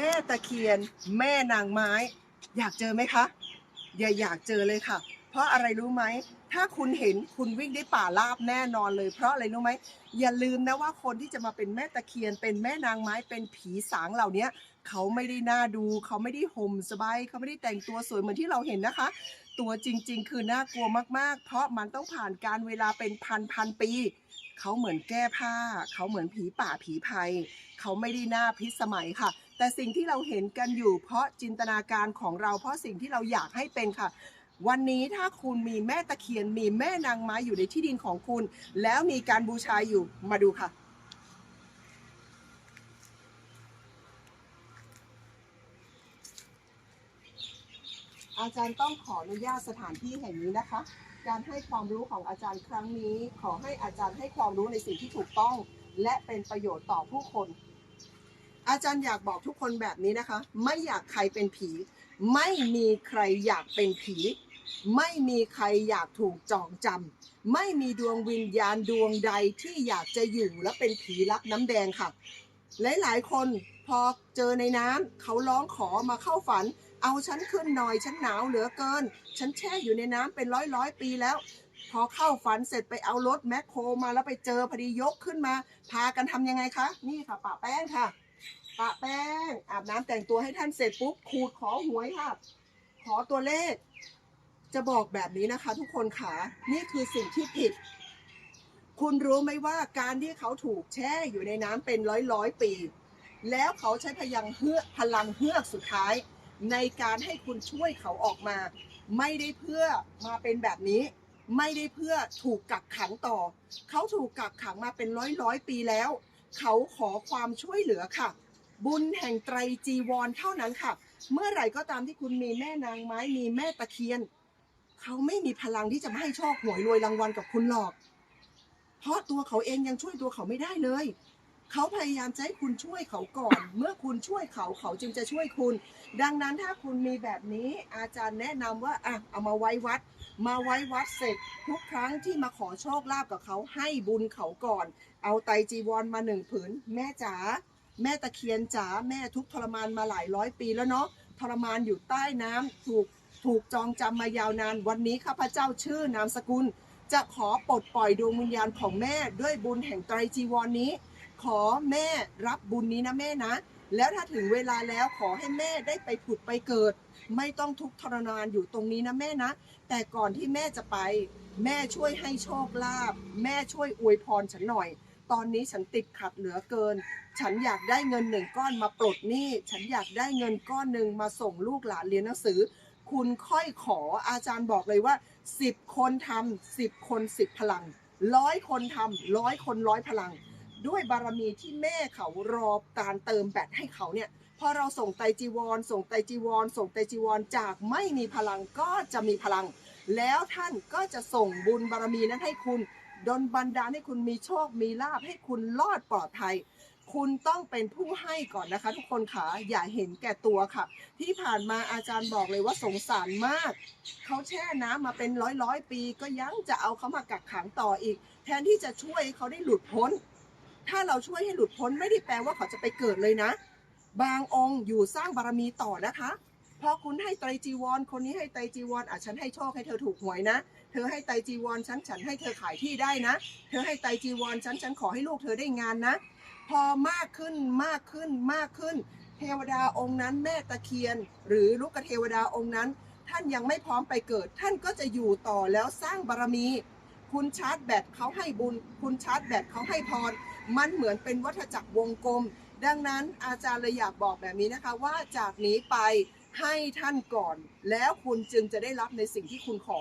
แม่ตะเคียน แม่นางไม้ อยากเจอไหมคะ อย่าอยากเจอเลยค่ะ เพราะอะไรรู้ไหม ถ้าคุณเห็นคุณวิ่งได้ป่าราบแน่นอนเลย เพราะอะไรรู้ไหม อย่าลืมนะว่าคนที่จะมาเป็นแม่ตะเคียน เป็นแม่นางไม้ เป็นผีสางเหล่านี้เขาไม่ได้น่าดู เขาไม่ได้ห่มสบาย เขาไม่ได้แต่งตัวสวยเหมือนที่เราเห็นนะคะ ตัวจริง ๆ คือน่ากลัวมากๆ เพราะมันต้องผ่านการเวลาเป็นพันพันปีเขาเหมือนแก้ผ้า เขาเหมือนผีป่าผีภัย เขาไม่ได้น่าพิสมัยค่ะ แต่สิ่งที่เราเห็นกันอยู่เพราะจินตนาการของเราเพราะสิ่งที่เราอยากให้เป็นค่ะ วันนี้ถ้าคุณมีแม่ตะเคียน มีแม่นางไม้อยู่ในที่ดินของคุณ แล้วมีการบูชาอยู่มาดูค่ะอาจารย์ต้องขออนุญาตสถานที่แห่งนี้นะคะ การให้ความรู้ของอาจารย์ครั้งนี้ ขอให้อาจารย์ให้ความรู้ในสิ่งที่ถูกต้อง และเป็นประโยชน์ต่อผู้คน อาจารย์อยากบอกทุกคนแบบนี้นะคะ ไม่อยากใครเป็นผี ไม่มีใครอยากเป็นผี ไม่มีใครอยากถูกจองจำไม่มีดวงวิญญาณดวงใดที่อยากจะอยู่และเป็นผีรักน้ำแดงค่ะ หลายๆ คนพอเจอในน้ำเขาร้องขอมาเข้าฝัน เอาฉันขึ้นหน่อยฉันหนาวเหลือเกิน ฉันแช่อยู่ในน้ำเป็นร้อยร้อยปีแล้ว พอเข้าฝันเสร็จไปเอารถแมคโครมาแล้วไปเจอพอดียกขึ้นมา พากันทำยังไงคะ นี่ค่ะปะแป้งค่ะ ปะแป้ง อาบน้ำแต่งตัวให้ท่านเสร็จปุ๊บขูดขอหวยค่ะ ขอตัวเลข จะบอกแบบนี้นะคะ ทุกคนค่ะนี่คือสิ่งที่ผิด คุณรู้ไหมว่าการที่เขาถูกแช่อยู่ในน้ำเป็นร้อยร้อยปี แล้วเขาใช้พลังเฮือกพลังเฮือกสุดท้าย ในการให้คุณช่วยเขาออกมา ไม่ได้เพื่อมาเป็นแบบนี้ ไม่ได้เพื่อถูกกักขังต่อ เขาถูกกักขังมาเป็นร้อยร้อยปีแล้ว เขาขอความช่วยเหลือค่ะ บุญแห่งไตรจีวรเท่านั้นค่ะ เมื่อไหร่ก็ตามที่คุณมีแม่นางไม้มีแม่ตะเคียน เขาไม่มีพลังที่จะมาให้โชคหวยรวยรางวัลกับคุณหรอก เพราะตัวเขาเองยังช่วยตัวเขาไม่ได้เลย เขาพยายามจะให้คุณช่วยเขาก่อน เมื่อคุณช่วยเขาเขาจึงจะช่วยคุณ ดังนั้นถ้าคุณมีแบบนี้อาจารย์แนะนำว่าอะเอามาไว้วัด มาไว้วัดเสร็จ ทุกครั้งที่มาขอโชคลาภกับเขาให้บุญเขาก่อน เอาไตรจีวรมาหนึ่งผืนแม่จ๋า แม่ตะเคียนจ๋าแม่ทุกทรมานมาหลายร้อยปีแล้วเนาะทรมานอยู่ใต้น้ำถูกถูกจองจำมายาวนานวันนี้ข้าพเจ้าชื่อนามสกุล จะขอปลดปล่อยดวงวิญญาณของแม่ด้วยบุญแห่งไตรจีวรนนี้ ขอแม่รับบุญนี้นะแม่นะ แล้วถ้าถึงเวลาแล้วขอให้แม่ได้ไปผุดไปเกิด ไม่ต้องทุกข์ทรมานอยู่ตรงนี้นะแม่นะ แต่ก่อนที่แม่จะไป แม่ช่วยให้โชคลาภแม่ช่วยอวยพรฉันหน่อย ตอนนี้ฉันติดขัดเหลือเกิน ฉันอยากได้เงินหนึ่งก้อนมาปลดหนี้ ฉันอยากได้เงินก้อนหนึ่งมาส่งลูกหลานเรียนหนังสือ คุณค่อยขออาจารย์บอกเลยว่า 10 คนทำ10 คน 10 พลังร้อยคนทำร้อยคนร้อยพลัง ด้วยบารมีที่แม่เขารอการเติมแบตให้เขาเนี่ยพอเราส่งไตจีวร ส่งไตจีวร ส่งไตจีวร จากไม่มีพลังก็จะมีพลัง แล้วท่านก็จะส่งบุญบารมีนั้นให้คุณ ดลบันดาลให้คุณมีโชคมีลาภให้คุณรอดปลอดภัย คุณต้องเป็นผู้ให้ก่อนนะคะ ทุกคนค่ะอย่าเห็นแก่ตัวค่ะ ที่ผ่านมาอาจารย์บอกเลยว่าสงสารมาก เขาแช่น้ำมาเป็นร้อยร้อยปี ก็ยังจะเอาเขามากักขังต่ออีก แทนที่จะช่วยเขาได้หลุดพ้น ถ้าเราช่วยให้หลุดพ้นไม่ได้แปลว่าเขาจะไปเกิดเลยนะ บางองค์อยู่สร้างบารมีต่อนะคะพอคุณให้ไตรจีวร คนนี้ให้ไตรจีวรอะฉันให้โชคให้เธอถูกหวยนะ เธอให้ไตจีวรฉันฉันให้เธอขายที่ได้นะ เธอให้ไตจีวรฉันฉันขอให้ลูกเธอได้งานนะ พอมากขึ้นมากขึ้นมากขึ้น เทวดาองค์นั้นแม่ตะเคียน หรือลูกเทวดาองค์นั้น ท่านยังไม่พร้อมไปเกิด ท่านก็จะอยู่ต่อแล้วสร้างบารมีคุณชาร์จแบตเขาให้บุญ คุณชาร์จแบตเขาให้พร มันเหมือนเป็นวัฏจักรวงกลม ดังนั้นอาจารย์เลยอยากบอกแบบนี้นะคะว่าจากนี้ไปให้ท่านก่อน แล้วคุณจึงจะได้รับในสิ่งที่คุณขอ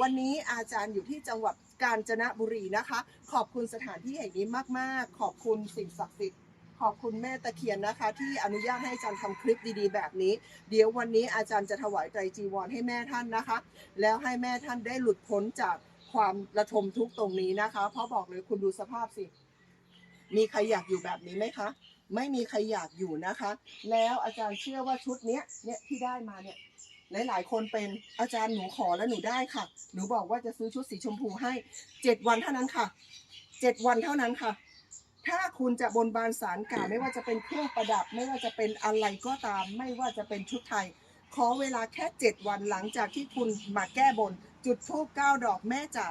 วันนี้อาจารย์อยู่ที่จังหวัดกาญจนบุรีนะคะ ขอบคุณสถานที่แห่งนี้มาก ๆ ขอบคุณสิ่งศักดิ์สิทธิ์ขอบคุณแม่ตะเคียนนะคะ ที่อนุญาตให้อาจารย์ทำคลิปดีๆ แบบนี้ เดี๋ยววันนี้อาจารย์จะถวายไตรจีวรให้แม่ท่านนะคะ แล้วให้แม่ท่านได้หลุดพ้นจากความระทมทุกข์ตรงนี้นะคะ เพราะบอกเลยคุณดูสภาพสิ มีใครอยากอยู่แบบนี้ไหมคะ ไม่มีใครอยากอยู่นะคะ แล้วอาจารย์เชื่อว่าชุดเนี้ยเนี่ยที่ได้มาเนี่ย หลาย ๆ คนเป็นอาจารย์หนูขอแล้วหนูได้ค่ะ หนูบอกว่าจะซื้อชุดสีชมพูให้เจ็ดวันเท่านั้นค่ะเจ็ดวันเท่านั้นค่ะ ถ้าคุณจะบนบานสารกล่าวไม่ว่าจะเป็นเครื่องประดับ ไม่ว่าจะเป็นอะไรก็ตาม ไม่ว่าจะเป็นชุดไทย ขอเวลาแค่7วันหลังจากที่คุณมาแก้บน จุดธูปเก้าดอกแม่จ๋า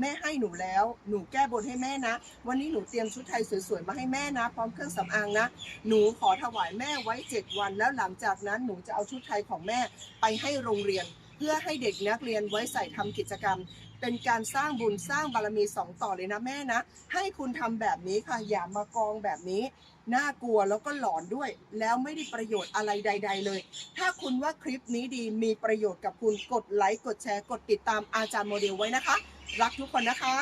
แม่ให้หนูแล้ว หนูแก้บนให้แม่นะ วันนี้หนูเตรียมชุดไทยสวยๆมาให้แม่นะ พร้อมเครื่องสำอางนะ หนูขอถวายแม่ไว้7วัน แล้วหลังจากนั้นหนูจะเอาชุดไทยของแม่ไปให้โรงเรียน เพื่อให้เด็กนักเรียนไว้ใส่ทำกิจกรรม เป็นการสร้างบุญสร้างบารมีสองต่อเลยนะแม่นะ ให้คุณทำแบบนี้ค่ะอย่ามากองแบบนี้ น่ากลัวแล้วก็หลอนด้วย แล้วไม่ได้ประโยชน์อะไรใด ๆ เลย ถ้าคุณว่าคลิปนี้ดีมีประโยชน์กับคุณกดไลค์กดแชร์กดติดตามอาจารย์โมเดลไว้นะคะ รักทุกคนนะคะ